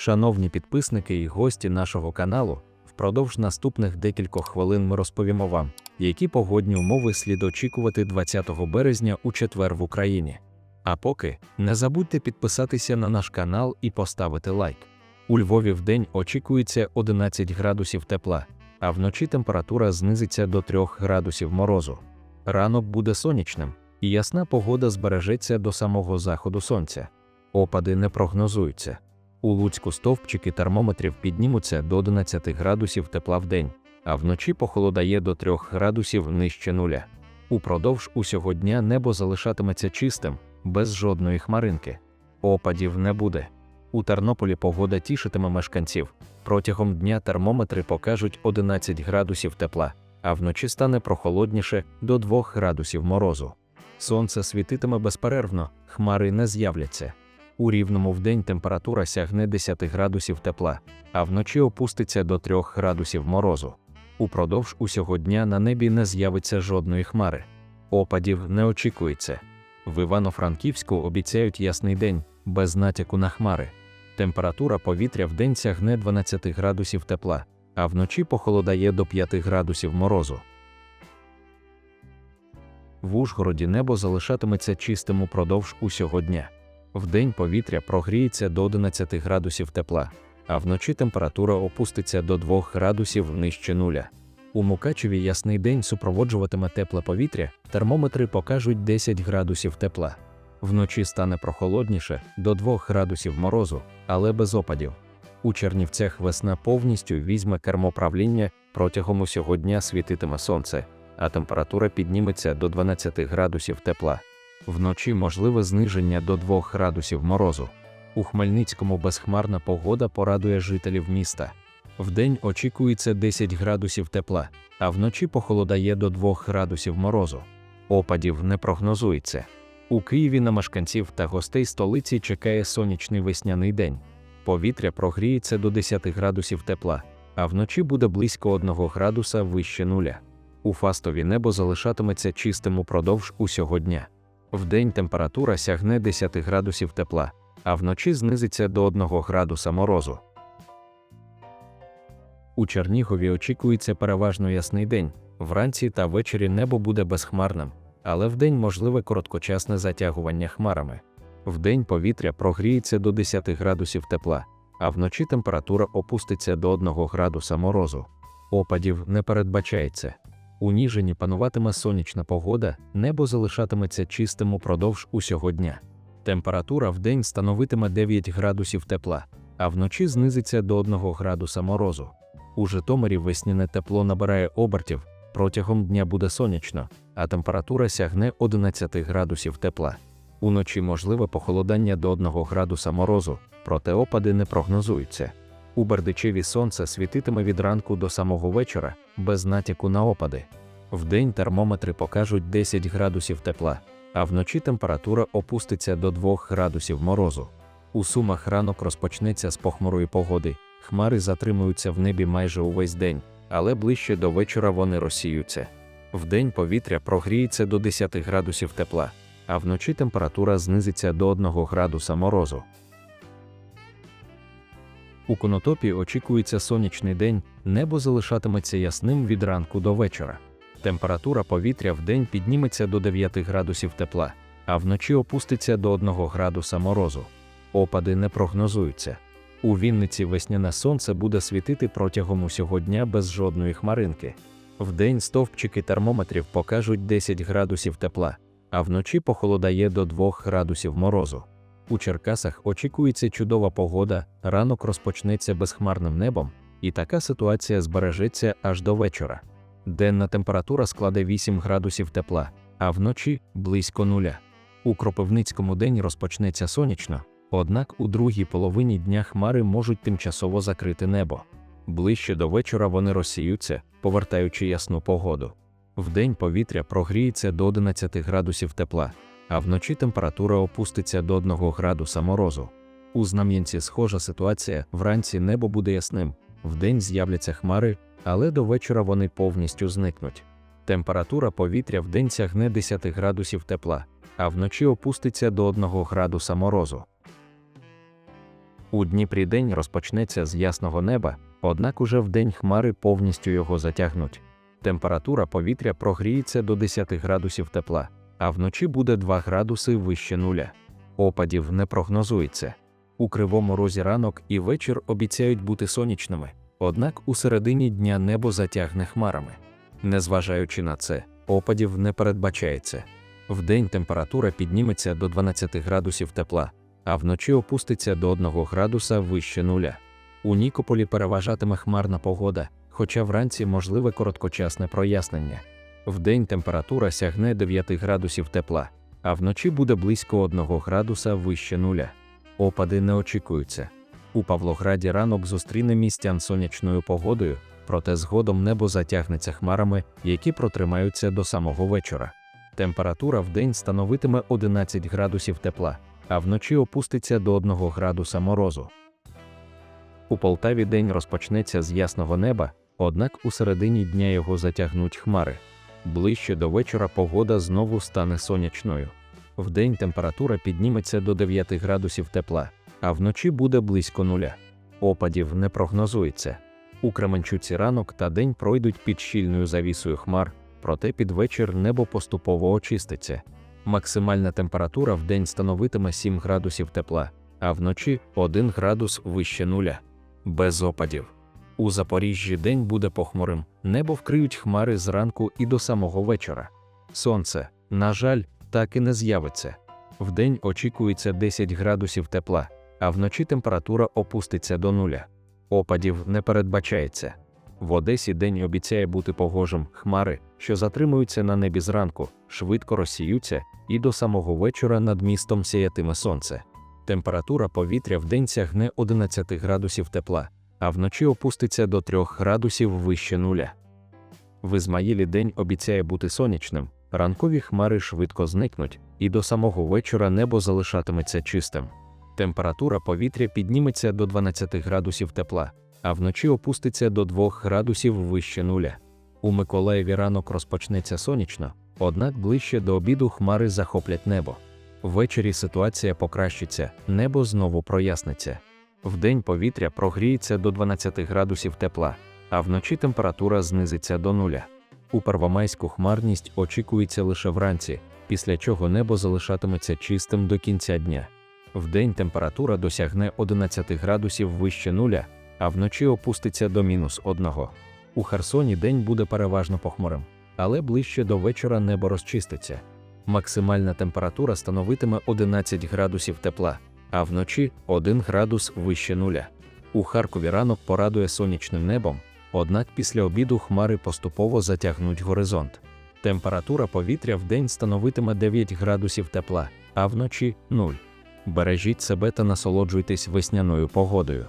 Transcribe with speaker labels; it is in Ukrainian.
Speaker 1: Шановні підписники і гості нашого каналу, впродовж наступних декількох хвилин ми розповімо вам, які погодні умови слід очікувати 20 березня у четвер в Україні. А поки не забудьте підписатися на наш канал і поставити лайк. У Львові в день очікується 11 градусів тепла, а вночі температура знизиться до 3 градусів морозу. Ранок буде сонячним, і ясна погода збережеться до самого заходу сонця. Опади не прогнозуються. У Луцьку стовпчики термометрів піднімуться до 11 градусів тепла в день, а вночі похолодає до 3 градусів нижче нуля. Упродовж усього дня небо залишатиметься чистим, без жодної хмаринки. Опадів не буде. У Тернополі погода тішитиме мешканців. Протягом дня термометри покажуть 11 градусів тепла, а вночі стане прохолодніше до 2 градусів морозу. Сонце світитиме безперервно, хмари не з'являться. У рівному вдень температура сягне 10 градусів тепла, а вночі опуститься до 3 градусів морозу. Упродовж усього дня на небі не з'явиться жодної хмари. Опадів не очікується. В Івано-Франківську обіцяють ясний день, без натяку на хмари. Температура повітря в день сягне 12 градусів тепла, а вночі похолодає до 5 градусів морозу. В Ужгороді небо залишатиметься чистим упродовж усього дня. Вдень повітря прогріється до 11 градусів тепла, а вночі температура опуститься до 2 градусів нижче нуля. У Мукачеві ясний день супроводжуватиме тепле повітря, термометри покажуть 10 градусів тепла. Вночі стане прохолодніше до 2 градусів морозу, але без опадів. У Чернівцях весна повністю візьме кермоправління, протягом усього дня світитиме сонце, а температура підніметься до 12 градусів тепла. Вночі можливе зниження до 2 градусів морозу. У Хмельницькому безхмарна погода порадує жителів міста. Вдень очікується 10 градусів тепла, а вночі похолодає до 2 градусів морозу. Опадів не прогнозується. У Києві на мешканців та гостей столиці чекає сонячний весняний день. Повітря прогріється до 10 градусів тепла, а вночі буде близько 1 градуса вище нуля. У Фастові небо залишатиметься чистим упродовж усього дня. Вдень температура сягне 10 градусів тепла, а вночі знизиться до 1 градуса морозу. У Чернігові очікується переважно ясний день. Вранці та ввечері небо буде безхмарним, але вдень можливе короткочасне затягування хмарами. Вдень повітря прогріється до 10 градусів тепла, а вночі температура опуститься до 1 градуса морозу. Опадів не передбачається. У Ніжині пануватиме сонячна погода, небо залишатиметься чистим упродовж усього дня. Температура в день становитиме 9 градусів тепла, а вночі знизиться до 1 градуса морозу. У Житомирі весняне тепло набирає обертів, протягом дня буде сонячно, а температура сягне 11 градусів тепла. Уночі можливе похолодання до 1 градуса морозу, проте опади не прогнозуються. У Бердичеві сонце світитиме від ранку до самого вечора, без натяку на опади. Вдень термометри покажуть 10 градусів тепла, а вночі температура опуститься до 2 градусів морозу. У Сумах ранок розпочнеться з похмурої погоди, хмари затримуються в небі майже увесь день, але ближче до вечора вони розсіються. Вдень повітря прогріється до 10 градусів тепла, а вночі температура знизиться до 1 градуса морозу. У Конотопі очікується сонячний день, небо залишатиметься ясним від ранку до вечора. Температура повітря в день підніметься до 9 градусів тепла, а вночі опуститься до 1 градуса морозу. Опади не прогнозуються. У Вінниці весняне сонце буде світити протягом усього дня без жодної хмаринки. Вдень стовпчики термометрів покажуть 10 градусів тепла, а вночі похолодає до 2 градусів морозу. У Черкасах очікується чудова погода, ранок розпочнеться безхмарним небом, і така ситуація збережеться аж до вечора. Денна температура складе 8 градусів тепла, а вночі близько нуля. У Кропивницькому день розпочнеться сонячно, однак у другій половині дня хмари можуть тимчасово закрити небо. Ближче до вечора вони розсіються, повертаючи ясну погоду. Вдень повітря прогріється до 11 градусів тепла, а вночі температура опуститься до 1 градуса морозу. У Знам'янці схожа ситуація, вранці небо буде ясним, вдень з'являться хмари, але до вечора вони повністю зникнуть. Температура повітря вдень сягне 10 градусів тепла, а вночі опуститься до 1 градуса морозу. У Дніпрі день розпочнеться з ясного неба, однак уже вдень хмари повністю його затягнуть. Температура повітря прогріється до 10 градусів тепла, а вночі буде 2 градуси вище нуля. Опадів не прогнозується. У кривому розі ранок і вечір обіцяють бути сонячними, однак у середині дня небо затягне хмарами. Незважаючи на це, опадів не передбачається. Вдень температура підніметься до 12 градусів тепла, а вночі опуститься до 1 градуса вище нуля. У Нікополі переважатиме хмарна погода, хоча вранці можливе короткочасне прояснення. Вдень температура сягне 9 градусів тепла, а вночі буде близько 1 градуса вище нуля. Опади не очікуються. У Павлограді ранок зустріне містян сонячною погодою, проте згодом небо затягнеться хмарами, які протримаються до самого вечора. Температура в день становитиме 11 градусів тепла, а вночі опуститься до 1 градуса морозу. У Полтаві день розпочнеться з ясного неба, однак у середині дня його затягнуть хмари. Ближче до вечора погода знову стане сонячною. Вдень температура підніметься до 9 градусів тепла, а вночі буде близько нуля. Опадів не прогнозується. У Кременчуці ранок та день пройдуть під щільною завісою хмар, проте під вечір небо поступово очиститься. Максимальна температура в день становитиме 7 градусів тепла, а вночі 1 градус вище нуля. Без опадів. У Запоріжжі день буде похмурим, небо вкриють хмари зранку і до самого вечора. Сонце, на жаль, так і не з'явиться. Вдень очікується 10 градусів тепла, а вночі температура опуститься до нуля. Опадів не передбачається. В Одесі день обіцяє бути погожим, хмари, що затримуються на небі зранку, швидко розсіються, і до самого вечора над містом сіятиме сонце. Температура повітря вдень сягне 11 градусів тепла, а вночі опуститься до 3 градусів вище нуля. В Ізмаїлі день обіцяє бути сонячним, ранкові хмари швидко зникнуть, і до самого вечора небо залишатиметься чистим. Температура повітря підніметься до 12 градусів тепла, а вночі опуститься до 2 градусів вище нуля. У Миколаєві ранок розпочнеться сонячно, однак ближче до обіду хмари захоплять небо. Ввечері ситуація покращиться, небо знову проясниться. Вдень повітря прогріється до 12 градусів тепла, а вночі температура знизиться до нуля. У Первомайську хмарність очікується лише вранці, після чого небо залишатиметься чистим до кінця дня. Вдень температура досягне 11 градусів вище нуля, а вночі опуститься до мінус одного. У Херсоні день буде переважно похмурим, але ближче до вечора небо розчиститься. Максимальна температура становитиме 11 градусів тепла, а вночі 1 градус вище нуля. У Харкові ранок порадує сонячним небом, однак після обіду хмари поступово затягнуть горизонт. Температура повітря в день становитиме 9 градусів тепла, а вночі 0. Бережіть себе та насолоджуйтесь весняною погодою.